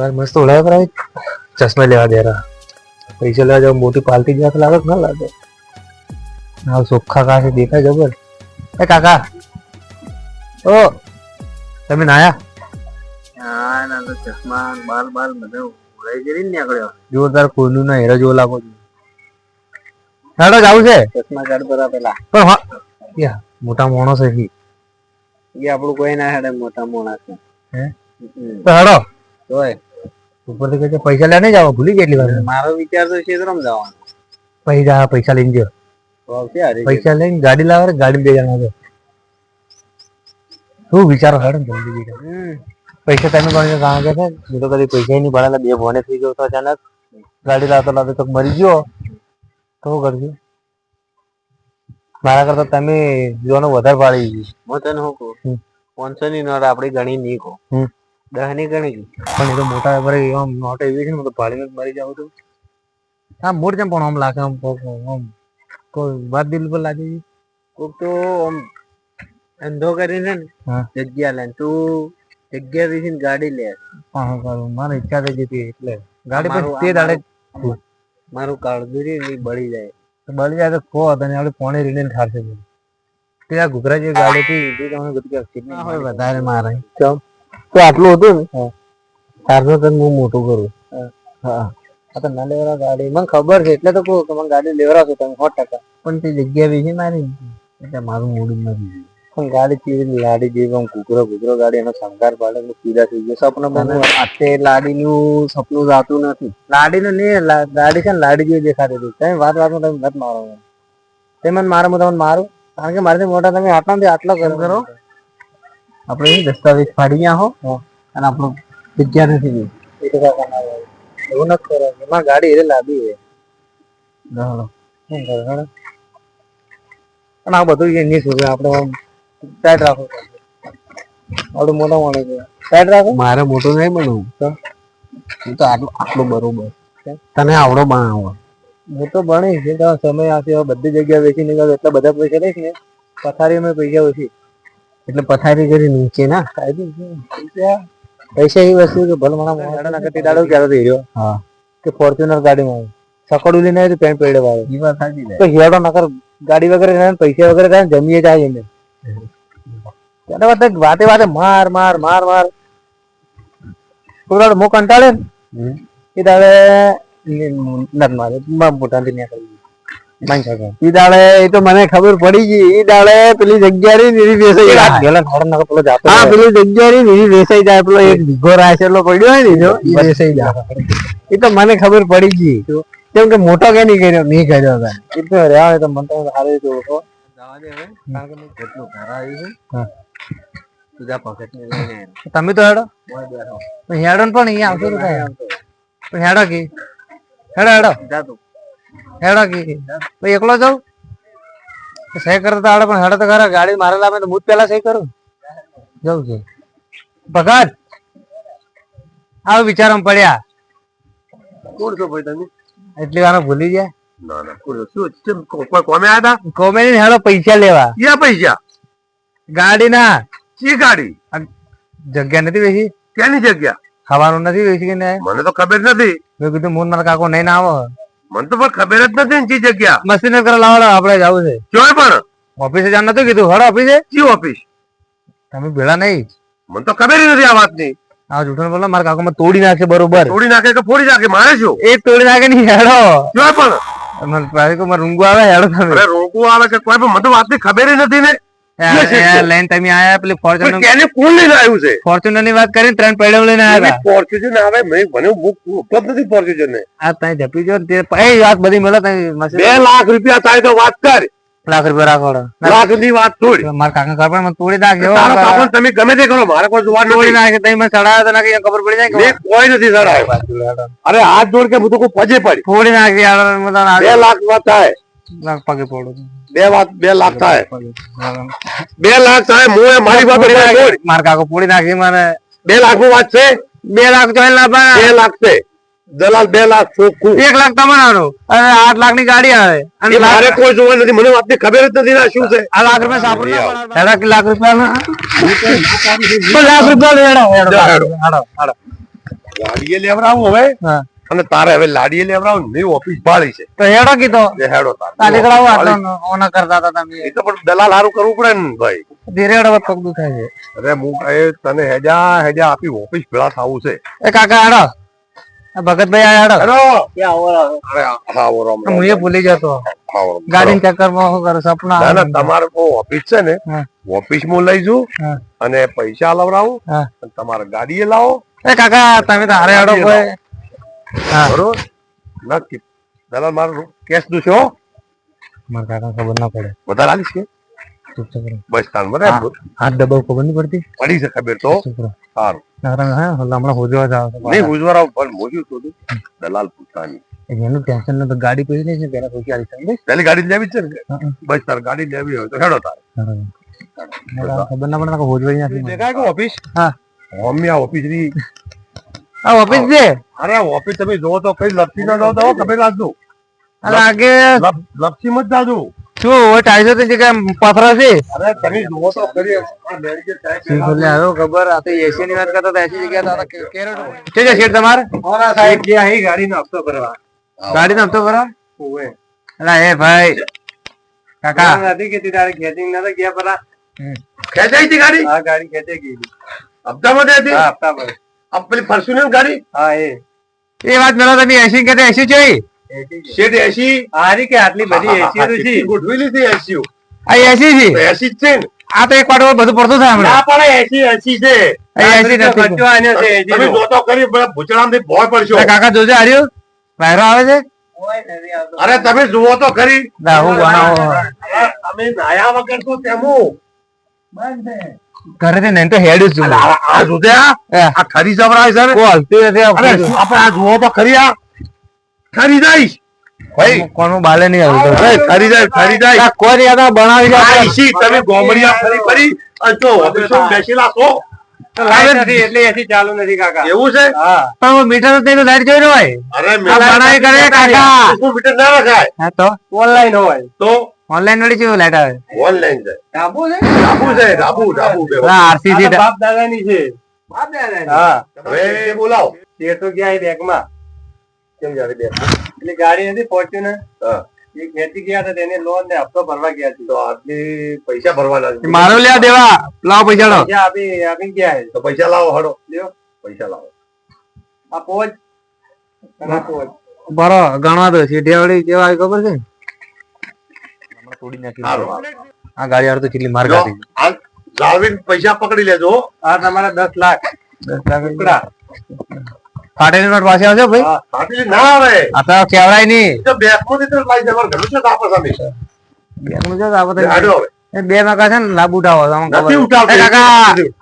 બાર મસ્ત ઓળાય પર ચશ્મા લેવા દે રહ્યા પૈસા લેવા જાવ મોટી પાલટી જ્યાં લાગે ના લાગે. હા ચોખ્ખા કાશે દેખાય જબર. એ કાકા. ઓ તમે નાયા હા ના તો ચશ્મા બાલ બાલ બધું ઉડાઈ જઈને નીકળ્યો. જોરદાર કોઈનું ના હેરા જેવો લાગો છો. હેડો જાવું છે? ચશ્મા કાઢ પેલા. પણ મોટા માણસ છે એ આપણું કોઈ ના હેડે મોટા માણસ છે. હે? તો હેડો. તોય. ઉપરથી કહે છે પૈસા લેવા નહીં જાવ ભૂલી કેટલી વાર. મારો વિચાર તો છે રમ જવાનો. પૈસા પૈસા લઈને ગયો પૈસા લઈને ગાડી લાવે ગાડી બે જણા શું વિચારો હેડો જલ્દી. પૈસા તમે કોણ કારણ કે છે તો કદી પૈસા નહીં ભરેલા બે ભોને થઈ ગયો તો અચાનક ગાડી લાવતો લાવતો તો મરી ગયો. તો કરજો? મારા કરતા તમે જોવાનું વધારે પાડી ગઈ હું તને શું કહું. પાંચસો ની નોટ આપડી ગણી નહીં કહું હમ. દહની ગણી ગઈ. પણ એ તો મોટા વેપારી આમ નોટ એવી છે ને તો ભાડીને જ મરી જાવ છું. આ મૂળ જેમ પણ આમ લાગે આમ આમ કોઈ વાત દિલ પર લાગે છે. કોક તો આમ ધંધો કરીને ને જગ્યા લે તું જગ્યા વિશે ગાડી લે. હા કરું મારી ઈચ્છા થઈ જતી એટલે. ગાડી પર તે દાડે મારું કાળદુરી ની બળી જાય. બળી જાય તો કો તને આપણે પોણે રીને ઠારશે તે આ ઘૂઘરા જે ગાડી હતી તે તમને હોય વધારે મારે. તો આટલું હતું ને? ચારસો તન હું મોટું કરું. હા. આ તો ના લેવરા ગાડી. મને ખબર છે એટલે તો કહું કે મને ગાડી લેવરાશો તમે સો ટકા. પણ તે જગ્યા બીજી મારી? એટલે મારું મૂડ નથી. પણ ગાડી ચીરી લાડી જેવી આમ કુકરો કુકરો ગાડી એનો શંકાર પાડે એટલે પીડા થઈ ગયો સપનું બને અત્યારે લાડીનું સપનું જાતું નથી. લાડી નહીં ગાડી છે ને લાડી જેવી દેખાતી હતી. તમે વાત વાતમાં તમે મત મારો. તે મને મારો હું તમને મારું. કારણ કે મારાથી મોટા તમે આટલા આટલો કરો? આપણે દસ્તાવેજ ફાડી ગયા હો. અને આપણું જગ્યા નથી ગઈ. એવું નથી કરો એમાં ગાડી એટલે લાદી છે. શું. અને આ બધું એ નહીં સુધરે આપણે ટાઈટ રાખો આવડું મોટા માણસ છે. ટાઈટ રાખો. મારે મોટું નહીં બનવું હું તો આટલું આટલું બરોબર. તને આવડો બનાવો હું તો ભણીશ. સમય આવશે બધી જગ્યા વેચી નીકળ્યો એટલા બધા પૈસા લઈશ ને. પથારીમાં પૈસા ઓછી. એટલે પથારી કરી નીચે ના પૈસા એ વસ્તુ કે ભલે મને દાડા કરતી દાડો ક્યારે થઈ રહ્યો હા કે ફોર્ચ્યુનર ગાડીમાં સકડું લઈને આવ્યો પેન્ટ પેડે વાળો એ વાત સાચી તો હેડો નકર ગાડી વગેરે રહે પૈસા વગેરે રહે જમીએ જાય એને ત્યારે વાતે વાતે વાતે માર માર માર માર દાડો મો કંટાળે ને એ દાડે નત મારે મોટા મોટાથી નીકળી ઈ દાડે એ તો મને ખબર પડી ગઈ. ઈ દાડે પેલી જગ્યા રી નીરી વેસાઈ જાય. ગેલા થોડો નકર પેલો જાતો હા પેલી જગ્યા રી નીરી વેસાઈ જાય. પેલો એક ભીગો રાશેલો પડ્યો હોય ને જો ઈ વેસાઈ જાય. એ તો મને ખબર પડી ગઈ. કેમ કે મોટો કે નહીં કર્યો નહીં કર્યો હતા એ તો રહ્યા તો મને તો સારી રીતે ઓળખો. તમે તો હેડો. હેડો ને પણ અહીંયા આવતો તો થાય પણ હેડો કે. હેડો હેડો. હેડો કે. એકલો જાઉં? સહી કરતા આવડે પણ હેડો તો ખરા ગાડી મારે લાવે તો હું જ પેલા સહી કરું. જવું છે ભગત આવું વિચારમાં પડ્યા. કોણ છો ભાઈ તમે? એટલી વાર ભૂલી ગયા. ના ના કોણ શું કેમ કોમે હતા કોમેડી હેડો પૈસા લેવા. ક્યાં પૈસા? ગાડી ના શી ગાડી? જગ્યા નથી વેચી? ક્યાંની જગ્યા? ખાવાનું નથી વેચી કે ને મને તો ખબર નથી. મેં કીધું મૂન મારા કાકો નહીં ના આવો. મને તો પણ ખબર જ નથી ને જગ્યા. મસ્તી નગર લાવડો આપણે જવું છે. ક્યોય પણ? ઓફિસે જાણ નતું કીધું? હડો ઓફિસે શી ઓફિસ તમે ભેળા નહીં. મને તો ખબર નથી આ વાતની. આ જૂઠું બોલો મારા કાકો તોડી નાખે બરોબર. તોડી નાખે કે ફોડી નાખે? મારે શું? એ તોડી નાખે નહીં હેડો. ચોય પણ? મને પાસે કો મારે રૂંગું આવે હેડો તમે. રૂંગું આવે કે કોઈ પણ? મને તો વાતની ખબર નથી ને. લઈને તમે આયા પેલી ફોર્ચ્યુનર તેને કોણ લઈને આવ્યું છે? ફોર્ચ્યુનરની વાત કરીને ત્રણ પૈડા લઈને આવ્યા. ફોર્ચ્યુનર આવે મેં મને ઉપલબ્ધ નથી ફોર્ચ્યુનર ને. આ ત્યાં જપી જો તે એ વાત બધી મળે ત્યાં બે લાખ રૂપિયા થાય તો વાત કર. લાખ રૂપિયા રાખો લાખની. વાત છોડ મારા કાકા ખબર મને તોડી નાખજો તારો કાકો તમે ગમે તે કરો મારે કોઈ જોવા તોડી નાખે તમે મને ચડાવ્યો તો નાખી ખબર પડી જાય કે કોઈ નથી સડાયો કે અરે હાથ જોડ કે હું તો કોઈ પજે પડી. તોડી નાખી યાર બે લાખ વાત થાય. લાખ પગે પડો બે વાત બે લાખ થાય. બે લાખ થાય હું એ મારી વાત માર કાકો પૂરી નાખી મને. બે લાખની વાત છે? બે લાખ તો બે લાખ છે. દલાલ બે લાખ ચોખ્ખું. એક લાખ તમારો અને આઠ લાખની ગાડી આવે. અને મારે કોઈ જોવા નથી. મને વાતની ખબર જ નથી ને શું છે. આ લાખ રૂપિયા સાંભળો કે લાખ રૂપિયા ના. લાખ રૂપિયા હેડો લેવડાવું હવે. હા. અને તારે હવે લાડીએ લેવડાવું ને ઓફિસ ભાળી છે. તો હેડો કીધો. હેડો તારે. ઓના કરતા હતા તમે. એ તો પણ દલાલ હારું કરવું પડે ને ભાઈ. ધીરે હેડો પગ દુખાય છે. અરે હું કહે તને હેજા હેજા આપી ઓફિસ ભેળા થવું છે. એ કાકા હેડો. ભગતભાઈ હેડો. હેડો. અરે આવો રામ રામ. હું એ ભૂલી જતો આવો ગાડી ચક્કરમાં શું કરું સપના ના તમારે ઓફિસ છે ને ઓફિસમાં લઈ જઉં અને પૈસા લવડાવું તમારે ગાડીએ લાવો. એ કાકા તમે તો હારે હેડો કોઈ હા બરોબર? નક્કી દલાલ મારો કેસ દુશો મારા કાકા ખબર ના પડે. વધારે આલીશ કે? બસ તાન બરાબર હાથ દબાવ ખબર નહીં પડતી? પડી છે ખબર તો. સારું. હમણાં હોજવા જાવ છો નહીં ગુજવારા પણ મોજું તો દલાલ પૂછવાની એનું ટેન્શન ન તો ગાડી પડી નહીં છે પેલા પૈસા આવી સમજે પેલી ગાડી લેવી જ છે ને. બસ તાર ગાડી લેવી હોય તો હેડો તાર. ખબર ના પડે હોજવાઈ નથી ઓફિસ? હા. હોમી આ ઓફિસની આ ઓફિસ છે? અરે ઓફિસ તમે જોવો તો કઈ લપસી ના જાવ તો ખબર લાગજો લાગે લપસી મત જાજો. શું હોય ટાઈસો તો જગ્યા પથરા છે? અરે તમે જોવો તો ખરી. આ સાહેબ શું બોલે હાલો ખબર. આ તો એસી ની વાત કરતા એસી જગ્યા તો આ તો કે- કેરેટ છે. છે શેઠ તમારે? ઓરા સાહેબ જે અહીં હપ્તો ભરવા. ગાડી નો હપ્તો ભરા ઓવે. અલા એ ભાઈ. કાકા. નથી કેતી તારે ખેંચી નતા ગયા પરા ખેંચાઈ હતી ગાડી? આ ગાડી ખેંચે ગઈ દે હતી હપ્તા પર આ પેલી ફોર્ચ્યુનર ગાડી? હા એ. એ વાત મેલો તમે એસી કે એસી છે શેઠ એસી? હારી કે આટલી બધી એસી નું છે ગોઠવેલી હતી એસી? આ એસી છે? એસી છે ને. આ તો એક વાર બધું પડતું થાય હમણાં. ના પણ એસી એસી છે. આ એસી નથી. ખર્ચો આન્યો છે એસી તમે જોતો કરી ભૂચડામથી ભોય પડશો. કાકા જોજે આર્યો વાયરો આવે છે? અરે તમે જુઓ તો ખરી. ના, હું બનાવો તમે નાયા વગર તો તેમું ઘરેથી નહીં તો હેડ જ અલા, આ જોતે આ ખરી જબરાય છે કો હલતી નથી શું આપણે આ જુઓ તો ખરી આ ખરી જાય. ભાઈ કોનો બાલે નહીં આવતો ખરી જાય ખરી જાય. આ કોરી આ બનાવી જાય ઈસી તમે ગોમડિયા ફરી ફરી અને જો બેસેલા છો? એટલે ચાલુ નથી કાકા. એવું છે? હા. પણ મીટર તો લાઈટ જોઈ હોય. અરે આ કરે કાકા. શું મીટર ના રખાય? હા તો? ઓનલાઈન હોય. તો? ઓનલાઈન વાળી કેવું લાઈટ આવે. ઓનલાઈન છે ડાબુ છે? ડાબુ છે ડાબુ ડાબુ બે હા આરસી આ છે તો બાપ દાદાની છે. હા. હવે બોલાવો. તે તો ગયા એ બેગમાં કેમ જાવે બે એટલે ગાડી હતી ફોર્ચ્યુનર હા. એ ખેંચી ગયા હતા તેને લોન ને હપ્તો ભરવા ગયા છે. તો આટલી પૈસા ભરવાના છે. મારો લ્યા દેવા લાવો પૈસા લો. પૈસા આપી આપી ગયા છે. તો પૈસા લાવો હડો લ્યો. પૈસા લાવો. આ પોચ. પોચ. બરો ગણવા દો સીઢિયાવાળી કેવા ખબર છે? તોડી નાખી. આ ગાડી તો કેટલી માર જો, ખાધી. આ પૈસા પકડી લેજો. આ તમારા દસ લાખ. ટુકડા ફાટેલી નોટ પાસે આવજો ભાઈ? હા ના આવે. આ તો કેવડાય નહીં. એ તો બેંકમાંથી તો લાઈ જવાનું ગમે છે આપો સામે. બેંકનું જો આ બધા હાડો હવે. બે નકા છે ને લાભ ઉઠાવો નથી. ઉઠાવતી. કાકા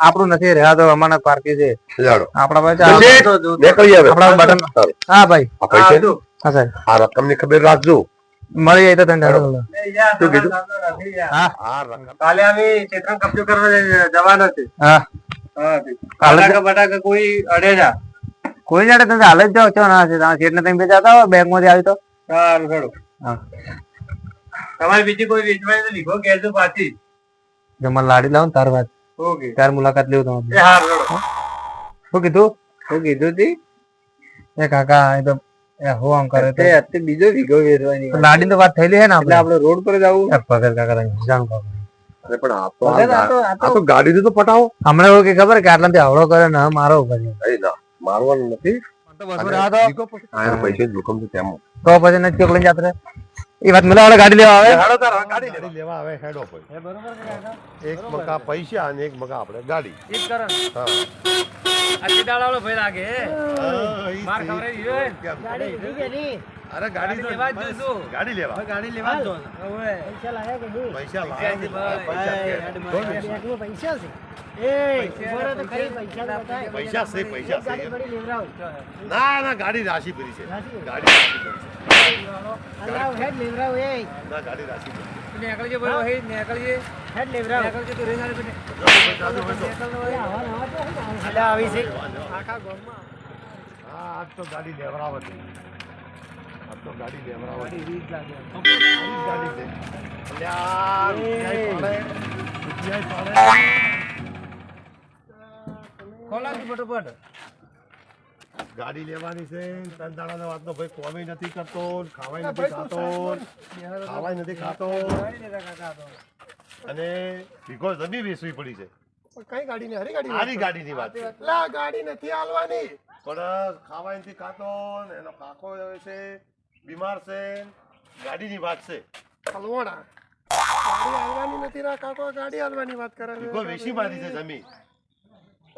આપણું નથી રહ્યા તો અમારા પાર્કી છે. આપણા પાસે નીકળી આવે. આપણા બટન. હા ભાઈ. હા સાહેબ. આ રકમની ખબર રાખજો. મળી જાય તો તને ધારો. શું કીધું? હા. કાલે આવી ચેતન કબજો કરવા જવાના છે. હા. હા કાલે બટાકા બટાકા કોઈ અડે ના. કોઈ જાણે તમે હાલ જ જાઓ છો ના છે તમે જતા હો બેંકમાંથી આવી તો. સારું સારું. હા. તમારે બીજી કોઈ વેચવાની તો લીખો કહેજો પાછી. જમા મને લાડી લાવો ને તાર વાત. ઓકે. તાર મુલાકાત લેવું તમારે. એ શું કીધું? શું કીધું તી? એ કાકા એ તો એ હું આમ કરે તો. અત્યારે બીજો લાડી તો વાત થયેલી છે ને આપણે? આપણે રોડ પર જવું એ પકડ કાકા જાણ કાકા અરે પણ આ તો પટાવો. હમણાં એવું કે ખબર કે આટલાથી આવડો કરે ને મારો ઉપર છે. ના મારવાનું નથી. તો પછી નથી ચોકલી જાત એ વાત મને ગાડી લેવા આવે? ગાડી લેવા આવે હેડો એક મકા પૈસા અને એક મકા આપણે ગાડી. હા. અરે ગાડી તો ગાડી લેવા. ગાડી લેવા જ દો પૈસા લાયા કે નહીં? પૈસા લાવો. પૈસા પૈસા છે એ ઊભો તો ખરી પૈસા પૈસા છે. પૈસા છે ના ના ગાડી રાશી ભરી છે. ગાડી રાશી ભરી છે. લાવ, હેડ લેવડાવો, એ. ના ગાડી રાશી ભરી છે. હેડ લેવડાવો. એ આવા નવા તો શું આવે? હા આજ તો ગાડી લેવડાવે છે આજ તો ગાડી લેવડાવે છે. આવી ગાડી છે. અલ્યા, રૂપિયાય પાડે. રૂપિયાય પાડે. ગાડી લેવાની છે. ત્રણ દાડાના વાતનો ભાઈ કોમી નથી કરતો ખાવાય નથી ખાતો ખાવાય નથી ખાતો. અને ભીખો જમી બેસવી પડી છે. કઈ ગાડી ની હરી ગાડી હારી ગાડી ની વાત લા ગાડી નથી હાલવાની. પણ ખાવાય નથી ખાતો એનો કાકો છે બીમાર છે. ગાડીની વાત છે. હલવાણા ગાડી હાલવાની નથી રા કાકો ગાડી હાલવાની વાત કરે છે. ભીખો વેચી મારી છે જમી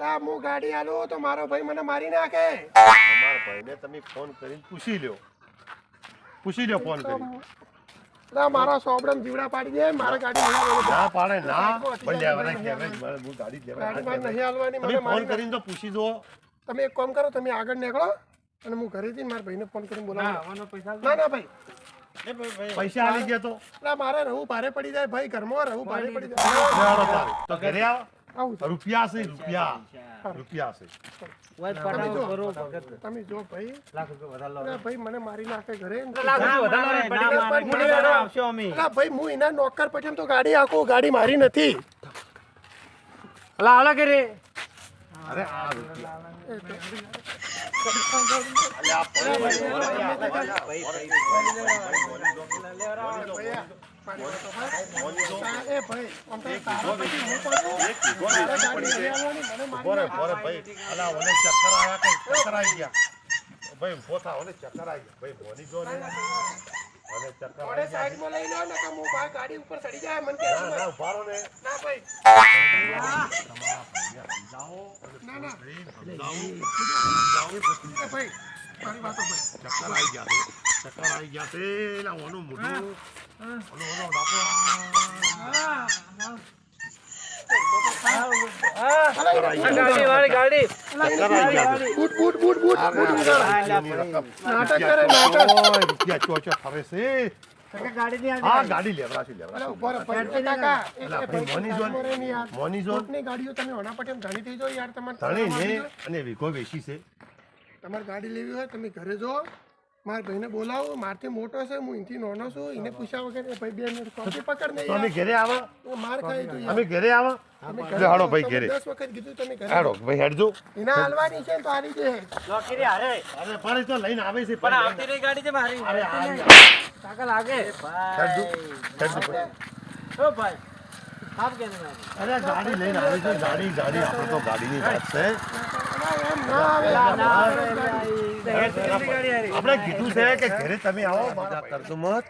લા, હું ગાડી હાલું તો મારો ભાઈ મને મારી નાખે. તમારા ભાઈને તમે ફોન કરીને પૂછી લ્યો. પૂછી લ્યો ફોન કરી મારા સોબડમ જીવડા પાડી દે મારે ગાડી. ના પાડે ના. મારે હું ગાડી નહીં હાલવાની મને ફોન કરીને તો પૂછી દો તમે એક કામ કરો તમે આગળ નીકળો અને હું ઘરેથી મારા ભાઈને ફોન કરીને બોલાવું. ના ના ભાઈ. પૈસા આવી ગયા તો. મારે રહું ભારે પડી જાય ભાઈ ઘરમાં રહું ભારે પડી જાય. તો ઘરે આવો. રૂપિયા છે રૂપિયા રૂપિયા છે તમે જો ભાઈ ભાઈ મને મારી નાખે ઘરે ભાઈ હું એના નોકર પછી તો ગાડી આખું ગાડી મારી નથી અરે આ રે આ ભાઈ ભાઈ ભાઈ ઊભો થા ઓને ચક્કર આવી ગયા ભાઈ મોની જો ને વાતો ભાઈ. ચક્કર આવી ગયા ચક્કર આવી ગયા છે એલા ઓનું મોઢું ઓનો ઓનો બાપો અને વીઘો વેચી છે તમારે ગાડી લેવી હોય તમે ઘરે જો મારા ભાઈને બોલાવો મારથી મોટો છે હું અહીંથી નાનો છું એને પૂછ્યા વગર ભાઈ બેન કોફી પકડ નહીં અમે ઘરે આવા. માર ખાઈ તું અમે ઘરે આવા. હાડો ભાઈ ઘરે. 10 વખત કીધું તમે ઘરે હાડો ભાઈ હેડજો. એના હાલવાની છે તો હારી છે અરે પણ એ તો લઈને આવે છે પણ આવતી રહી ગાડી છે મારી. અરે આ હેડજો હેડજો ભાઈ. અરે ગાડી લઈને આવે છે ગાડી ગાડી. આપણે તો ગાડીની વાત છે. આપણે કીધું છે કે ઘરે તમે આવો. કરતો મત.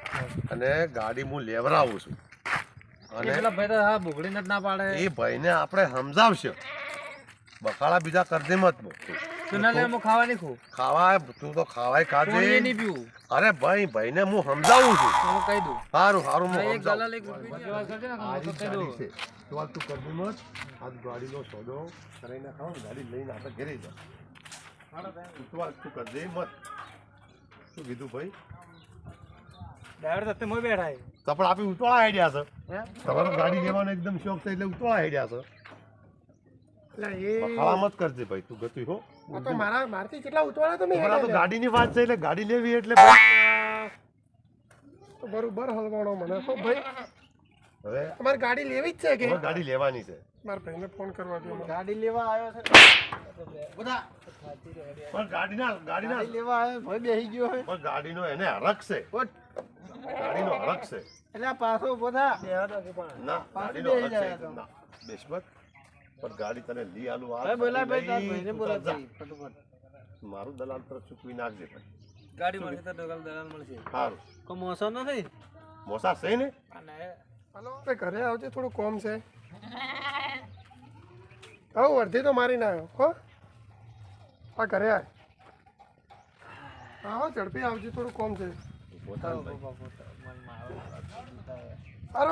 અને ગાડી હું લેવરાવું છું. અને એ ભાઈને આપણે સમજાવશે. બકાળા બીજા કરજે મત. તું. ખાવા તું તો ખાવાય ખાજે અરે ભાઈ ભાઈને હું સમજાવું છું. સારું સારું હું સમજાવું. આજી ગાડી તો તું કરજે મત. આજ ગાડીનો સોદો કરાઈને ખાવ ગાડી લઈને આપણે ઘરે જાઓ તું તું કરજે મત. શું કીધું ભાઈ? તો પણ આપણે ઉતવાળા આઈડિયા છે. તમારો ગાડી લેવાનો એકદમ શોખ છે એટલે ઉતવાળા આઈડિયા છે. એટલે એ મત કરજે ભાઈ તું ગતું હો. આ તો મારા મારથી કેટલા ઉતવાળા તમે પણ તો ગાડીની વાત છે એટલે ગાડી લેવી એટલે ભાઈ તો બરોબર હલવાણો મને. હો ભાઈ હવે તમારે ગાડી લેવી જ છે કે? ગાડી લેવાની છે. મારા ભાઈને ફોન કરવા દો ગાડી લેવા આવ્યો છે. પણ ગાડીના ગાડીના લેવા આવ્યો ભાઈ બેસી ગયો હોય પણ ગાડીનો એને હરખ છે. ગાડીનો હરખ છે. એટલે પાછો બધા ના ગાડીનો હરખ છે. તો. પણ ગાડી તને લી આલું આ બોલા ભાઈ તાર ભાઈને બોલા ફટાફટ. મારું દલાલ તરફ ચૂકવી નાખજે ભાઈ. ગાડી મળશે તો દલાલ દલાલ મળશે. સારું કો મોસો નથી? મોસા છે ને? હાલો આપણે ઘરે આવજે થોડું કોમ છે. આવું વર્ધી તો મારી ના આવ્યો હો? આ ઘરે આય. આવો ઝડપી આવજે થોડું કોમ છે.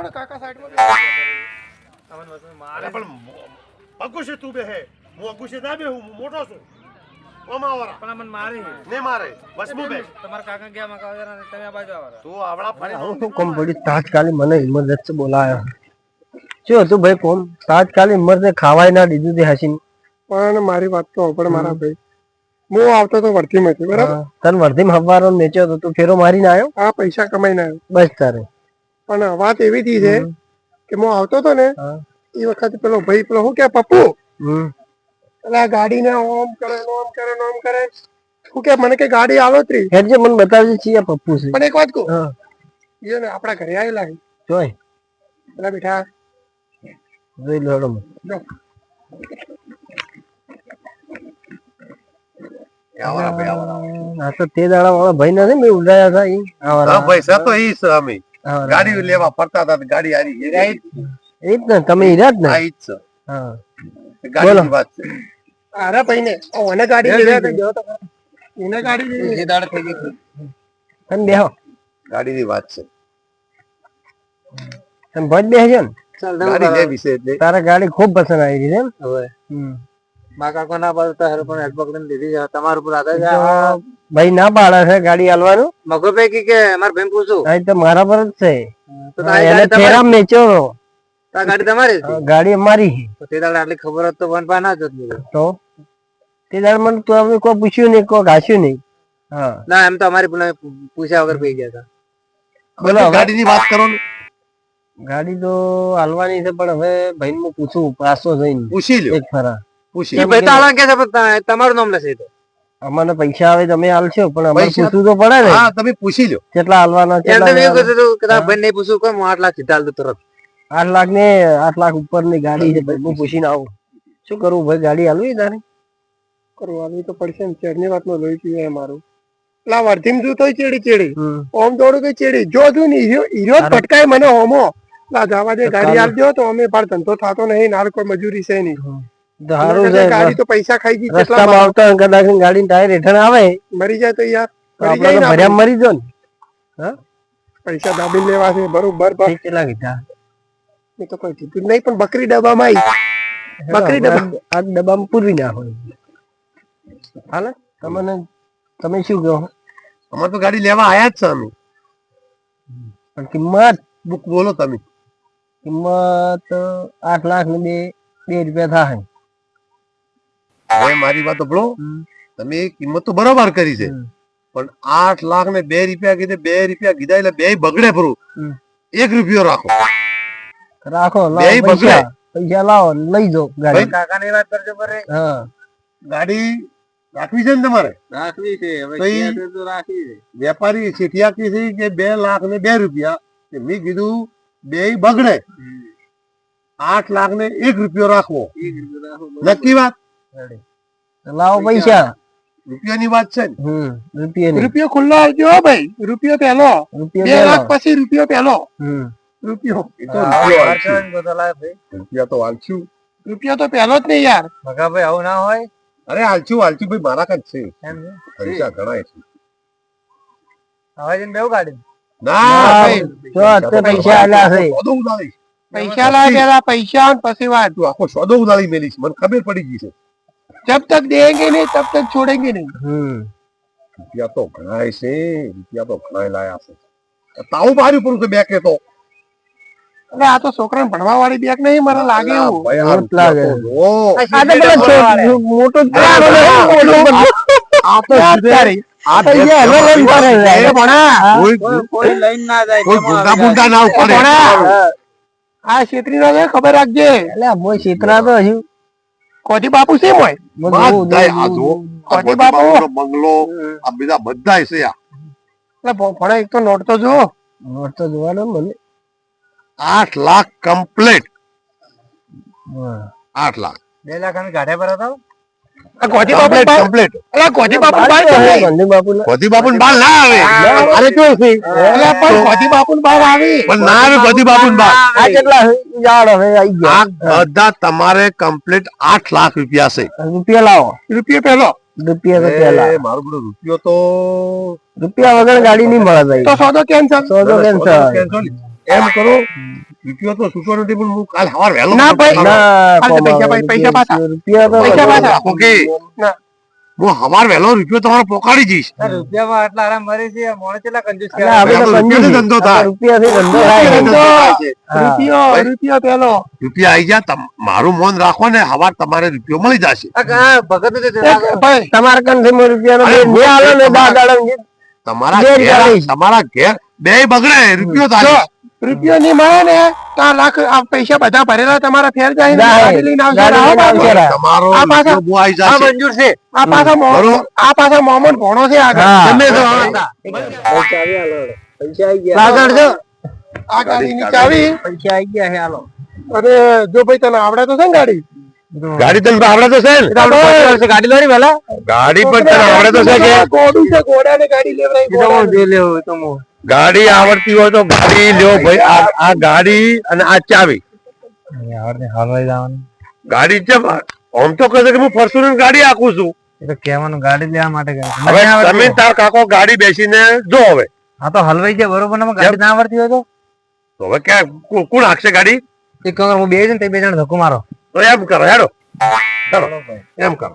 ને કાકા સાઈડમાં. અરે પણ અગુશે તું બે હે. હું અગુશે ના બે હું મોટો છું. ઓમાવાળા. પણ મને મારી ને મારે. બસ હું બે. તમારા કાકા ગયા માં કાવ્યા તમે આ બાજુ આવો તું આવડા પડે હું શું કોમ પડ્યું તાત્કાલિક મને ઇમરજન્સી બોલાયો. શું હતું ભાઈ કોમ? તાત્કાલિક ઇમરજન્સી ખાવાય ના દીધું તે હસીન. પણ મારી વાત તો પણ મારા ભાઈ. હું આવતો તો વર્ધીમાંથી બરાબર? તનમાં હવારો મેચ્યો તો તું ફેરો મારીને આવ્યો? આ પૈસા કમાઈને આવ્યો. બસ તારે. પણ વાત એવી થી છે કે હું આવતો તો ને. એ વખતે પેલો ભાઈ પેલો શું કે પપ્પુ એટલે આ ગાડીને ઓમ કરે ઓમ કરે ઓમ કરે. શું કે મને કે ગાડી આલો ત્રી. હેડજે મને બતાવજે છીએ પપ્પુ છે. પણ એક વાત કહું. એ ને આપણા ઘરે આવેલા છે. જોઈ પેલા બેઠા. જોઈ લો હેડો. જો. આવરા ભાઈ આવરા. આ તો તે દાડા વાળા ભાઈ નથી મેં ઉડાયા હતા ઈ. હા ભાઈ સતો ઈ છે ગાડી લેવા ફરતા હતા ગાડી હારી. એ જ ને તમે હીરા જ ને? આ ઈ જ છે. હા. ગાડીની વાત છે. અરે ભાઈ ને ઓને ગાડી લેવા તો જો તો. એને ગાડી લેવી તમે બેહો. ગાડીની વાત છે. તમે ભજ બેહજો ને. ગાડી લેવી વિશે એટલે. તારે ગાડી ખૂબ પસંદ આવી ગઈ છે એમ? હવે. મા કાકો ના પાડે તો હેરો પણ હેલ્પ પકડીને લીધી છે. તમારા ઉપર આધાર છે? ભાઈ ના પાડે છે ગાડી હાલવાનું. મગો ભાઈ કે મારા ભાઈ પૂછું? તો મારા પર જ છે. તો એને ફેરા તમારી મેચો તો આ ગાડી તમારી હતી? ગાડી અમારી છે. તો તે દાડે આટલી ખબર હોત તો વન પા ના જત તો? તે દાડે મને તો અમે કોઈ પૂછ્યું નહીં કોઈ ઘાસ્યું નહીં. હા. ના એમ તો અમારી પૂછ્યા વગર પી ગયા હતા. બોલો ગાડીની વાત કરો ને. ગાડી તો હાલવાની છે પણ હવે ભાઈ હું પૂછું પાછો જઈને. પૂછી લ્યો. એક ફરા. પૂછી. ભાઈ તો આલા કે છે તમારું નામ લેશે તો? અમને પૈસા આવે તમે હાલશો પણ અમારે પૈસા- પૂછવું તો પડે ને. હા તમે પૂછી લો કેટલા હાલવાના કેટલા મેં કીધું કે તારા નહીં પૂછું કોઈ હું આટલા સીધા હાલ તરત. આઠ લાખ ને આઠ લાખ ઉપરની ગાડી છે ભાઈ હું પૂછીને આવું. શું કરવું ભાઈ ગાડી હાલવી તારે? કરવાની તો પડશે ને ચેડની વાતમાં લોહી પીવે મારું. લા વર્ધીમ જુ હોય ચેડી ચેડી? ઓમ દોડું કે ચેડી? જો જો ની હીરો. ભટકાય મને હોમો લા જવા દે ગાડી આપજો તો અમે પાર ધંધો થતો નહીં નાર કોઈ મજૂરી છે નહીં. ધારું છે ગાડી તો પૈસા ખાઈ ગઈ કેટલા રસ્તામાં આવતા કદાચ ગાડી ટાયર હેઠળ આવે મરી જાય તો યાર. તો મરી આપણે તો ભર્યા મરી જો ને. પૈસા દાબી લેવા છે બરોબર. કેટલા કીધા તો કોઈ કીધું નહીં પણ બકરી ડબ્બામાં આવી બકરી ડબ્બા આ ડબ્બામાં પૂરવી હોય. હાલે તમને તમે શું કહો? અમારે તો ગાડી લેવા આયા જ છે અમે. પણ કિંમત? બુક બોલો તમે. કિંમત આઠ લાખ ને બે બે રૂપિયા થાય. હવે મારી વાત સાંભળો. તમે કિંમત તો બરોબર કરી છે. પણ આઠ લાખ ને બે રૂપિયા કીધે બે રૂપિયા કીધા એટલે બે બગડે ફરું એક રૂપિયો રાખો. રાખો લાવો પૈસા. પૈસા લાવો લઈ જાઓ ગાડી. કાકા ની વાત કરજો પર. હા. ગાડી રાખવી છે ને તમારે? રાખવી છે હવે તો વેપારી ચીઠી આપી છે. કે બે લાખ ને બે રૂપિયા. મેં કીધું બે બગડે. આઠ લાખ ને એક રૂપિયો રાખવો. નક્કી વાત? લાવો પૈસા. રૂપિયાની વાત છે રૂપિયા રૂપિયો ખુલ્લો આવજો ભાઈ. રૂપિયો પેલો બે લાખ પછી રૂપિયો પહેલો. હમ. રૂપિયો એ તો રૂપિયો હાલશું. રૂપિયા તો હાલશું રૂપિયો તો પહેલો જ નહીં યાર. ભગાભાઈ આવું ના હોય? અરે હાલશું હાલશું ભાઈ મારા કાંઈ છે. પૈસા ઘણા છે. હવે જઈને બેવું ગાડી ના ના, ભાઈ. જો અત્યારે પૈસા આલ્યા છે. સોદો ઉડાડીશ પૈસા લાવે પેલા પૈસા પછી વાત. તું આખો સોદો ઉડાડી મેલીશ. મને ખબર પડી ગઈ છે. જબ તક દેંગે નહીં તબ તક છોડેંગે નહીં. હમ. રૂપિયા તો ઘણા છે રૂપિયા તો ઘણા લાયા છે. તાવું માર્યું પણ બે કે તો એટલે આ તો છોકરાને ભણવા વાળી બેગ નહીં મને લાગે એવું. લાગે. મોટો. આ તો આ છેતરી નો ખબર રાખજે. એટલે મોય છેતરા તો હજુ. કોથી બાપુ છે મોય બાપુ. બંગલો આ બધા છે ભણા એક તો નોટ તો જો નોટ તો જોવાનો ને મને. આઠ લાખ કમ્પ્લીટ. આઠ લાખ. બે લાખ અમે ગાઢે પર હતા તમારે કમ્પ્લીટ આઠ લાખ રૂપિયા છે. રૂપિયા લાવો. રૂપિયા પહેલો. રૂપિયા પેલા મારો બધો રૂપિયો તો રૂપિયા વગર ગાડી નહીં મળે તો સોદો કેન્સલ. સોદો કેન્સલ. એમ કરો રૂપિયો તો છૂટો નથી પણ હું કાલ સવાર વહેલો ના ભાઈ. ના પૈસા પૈસા પાછા. રૂપિયા તો પૈસા પાછા. ઓકે હું હવાર વહેલો રૂપિયો તમારો પોકાડી જઈશ રૂપિયામાં આટલા આરામ મરી છે મોણે કેટલા કંજૂસ તો કંજૂસી. રૂપિયાથી ધંધો થાય. રૂપિયા થી ધંધો થાય. રૂપિયો રૂપિયો પેલો રૂપિયા આવી જા મારું મન રાખો ને હવાર તમારે રૂપિયો મળી જશે ભગત તમારા કંઠે રૂપિયાનો અરે, બે હાલો ને તમારા- દાડા તમારા ઘેર તમારા ઘેર બે બગડે રૂપિયો થાય રૂપિયો ની મળે ને તો આ લાખ આ પૈસા બધા ભરેલા તમારા ફેર જાય ને ગાડી લઈને આવશે. ગાડી. તમારો આ પાછા- બહુ આવી મંજૂર છે. આ પાછા મો- આ પાછા મોમન ભણો છે આગળ. પૈસા આવી પૈસા આવી ગયા. આગળ છો આ ગાડીની ચાવી પૈસા આવી ગયા છે હાલો. અને જો ભાઈ તને આવડે તો છે ને ગાડી? ગાડી તને આવડે તો છે ને. ગાડી લોરી પેલા ગાડી પણ તને આવડે તો છે કે? ગોડું છે ગાડી લેવડાવી લેવું તો હું ગાડી આવડતી હોય તો ગાડી લ્યો ભાઈ. આ આ ગાડી અને આ ચાવી. ગાડી છે આમ તો કહે કે હું ફોર્ચ્યુનર ગાડી આખું છું. એ તો કહેવાનું ગાડી લેવા માટે હવે તમે તાર કાકો ગાડી બેસીને જો હવે. હા તો હલવાઈ જાય બરોબર ને ગાડી ના આવડતી હોય તો? તો હવે ક્યાં કો- કોણ હાકશે ગાડી? એક કામ હું બે જણ તે બે જણ ધક્કો મારો. તો એમ કરો હેડો. ચલો. એમ કરો.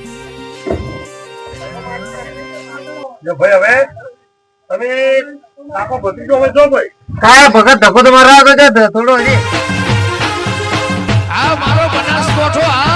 જો ભાઈ હવે તમે કાકો ભત્રીજો હવે જો ભાઈ. હા ભગત ધકો તો મારા હતો છે થોડો હજી. આ મારો બનાસકોઠો આ